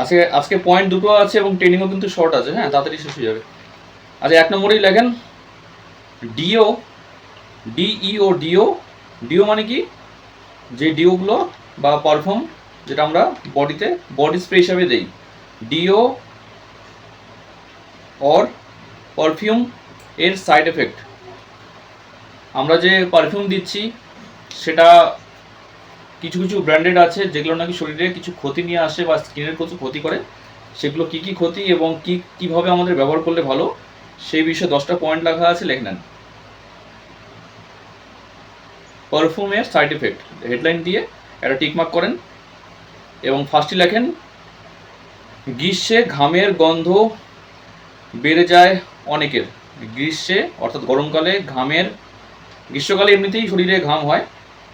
আজকে আজকে পয়েন্ট দুটো আছে এবং ট্রেনিংও কিন্তু শর্ট আছে হ্যাঁ তাড়াতাড়ি শেষ হয়ে যাবে। আচ্ছা এক নম্বরেই লেখেন ডিও ডিইও ডিও ডিও মানে কি? যে ডিওগুলো বা পারফিউম যেটা আমরা বডিতে বডি স্প্রে হিসাবে দেই। ডিও অর পারফিউম এর সাইড এফেক্ট আমরা যে পারফিউম দিচ্ছি, সেটা কিছু কিছু ব্র্যান্ডেড আছে, যেগুলো নাকি শরীরে কিছু ক্ষতি নিয়ে আসে বা স্কিনের কিছু ক্ষতি করে, সেগুলো কি কি ক্ষতি এবং কি, কীভাবে আমাদের ব্যবহার করলে ভালো, সেই বিষয়ে দশটা পয়েন্ট লেখা আছে, লেখ নেন। পারফিউমের সাইড এফেক্ট হেডলাইন দিয়ে একটা টিকমার্ক করেন, এবং ফার্স্টে লেখেন, গ্রীষ্মে ঘামের গন্ধ বেড়ে যায় অনেকের। গ্রীষ্মে, অর্থাৎ গরমকালে ঘামের, গ্রীষ্মকালে এমনিতেই শরীরে ঘাম হয়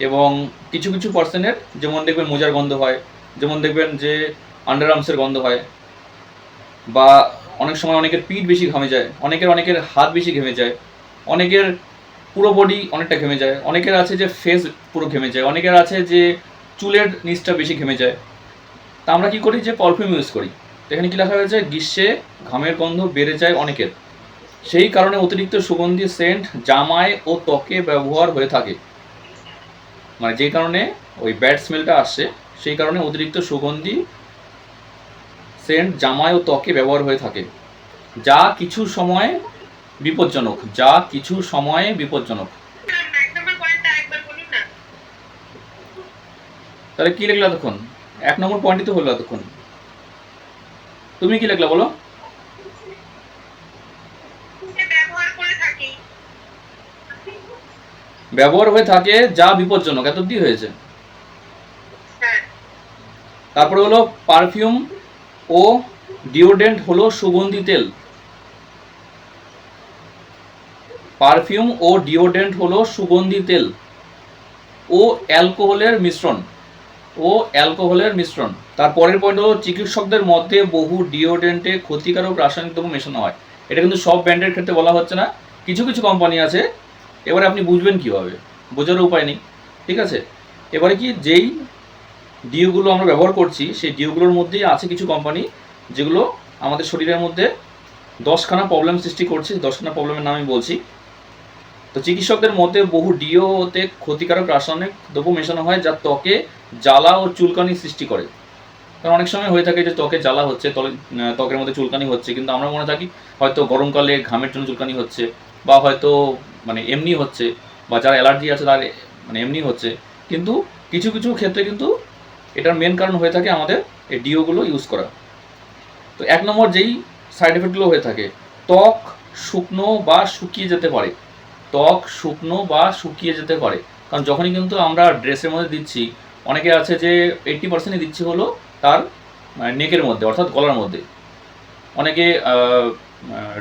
এবং কিছু কিছু পার্সনের যেমন দেখবেন মোজার গন্ধ হয়, যেমন দেখবেন যে আন্ডার আর্মসের গন্ধ হয়, বা অনেক সময় অনেকের পিঠ বেশি ঘামে যায়, অনেকের অনেকের হাত বেশি ঘেমে যায়, অনেকের পুরো বডি অনেকটা ঘেমে যায়, অনেকের আছে যে ফেস পুরো ঘেমে যায়, অনেকের আছে যে চুলের নিচটা বেশি ঘেমে যায়। তা আমরা কী করি? যে পারফিউম ইউজ করি। এখানে কি লেখা হয়েছে? গ্রীষ্মে ঘামের গন্ধ বেড়ে যায় অনেকের। সেই কারণে অতিরিক্ত সুগন্ধি সেন্ট জামায় ও ত্বকে ব্যবহার হয়ে থাকে। মানে যে কারণে ওই ব্যাড স্মেলটা আসছে সেই কারণে অতিরিক্ত সুগন্ধি সেন্ট জামায় ও ত্বকে ব্যবহার হয়ে থাকে। যা কিছু সময়ে বিপজ্জনক, যা কিছু সময়ে বিপজ্জনক। তাহলে কি লিখলা তখন? এক নম্বর পয়েন্টই তো হলো এতক্ষণ। তুমি কি লিখলা বলো যে ব্যবহার করে থাকি ব্যবহার হয়ে থাকে যা বিপজ্জনক। এত অব্দি হয়েছে। হ্যাঁ। তারপরে হলো পারফিউম ও ডিওডেন্ট হলো সুগন্ধি তেল। পারফিউম ও ডিওডেন্ট হলো সুগন্ধি তেল। ও অ্যালকোহলের মিশ্রণ। ও অ্যালকোহলের মিশ্রণ। তারপরের পয়েন্ট হলো চিকিৎসকদের মধ্যে বহু ডিওডেন্টে ক্ষতিকারক রাসায়নিক দ্রব্য মেশানো হয়। এটা কিন্তু সব ব্র্যান্ডের ক্ষেত্রে বলা হচ্ছে না। কিছু কিছু কোম্পানি আছে এবারে আপনি বুঝবেন কীভাবে? বোঝার উপায় নেই, ঠিক আছে? এবারে কি যেই ডিওগুলো আমরা ব্যবহার করছি, সেই ডিওগুলোর মধ্যেই আছে কিছু কোম্পানি যেগুলো আমাদের শরীরের মধ্যে দশখানা প্রবলেম সৃষ্টি করছে, দশখানা প্রবলেমের নাম আমি বলছি। তো চিকিৎসকদের মধ্যে বহু ডিওতে ক্ষতিকারক রাসায়নিক দ্রব্য মেশানো হয় যা ত্বকে জ্বালা ও চুলকানি সৃষ্টি করে। কারণ অনেক সময় হয়ে থাকে যে ত্বকে জ্বালা হচ্ছে ত্বকের মধ্যে চুলকানি হচ্ছে, কিন্তু আমরা মনে থাকি হয়তো গরমকালে ঘামের জন্য চুলকানি হচ্ছে, বা হয়তো মানে এমনি হচ্ছে, বা যার অ্যালার্জি আছে তার মানে এমনি হচ্ছে। কিন্তু কিছু কিছু ক্ষেত্রে কিন্তু এটার মেন কারণ হয়ে থাকে আমাদের এই ডিওগুলো ইউজ করা। তো এক নম্বর যেই সাইড এফেক্টগুলো হয়ে থাকে, ত্বক শুকনো বা শুকিয়ে যেতে পারে। ত্বক শুকনো বা শুকিয়ে যেতে পারে। কারণ যখনই কিন্তু আমরা ড্রেসের মধ্যে দিচ্ছি, অনেকে আছে যে এইট্টি পার্সেন্টই দিচ্ছি হলো তার নেকের মধ্যে, অর্থাৎ গলার মধ্যে। অনেকে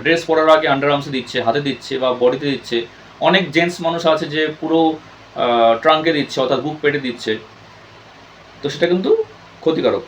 ড্রেস পরার আগে আন্ডার আর্মসে দিচ্ছে, হাতে দিচ্ছে বা বডিতে দিচ্ছে। অনেক জেন্টস মানুষ আছে যে পুরো ট্রাঙ্কে দিচ্ছে, অর্থাৎ বুক পেটে দিচ্ছে। তো সেটা কিন্তু ক্ষতিকারক।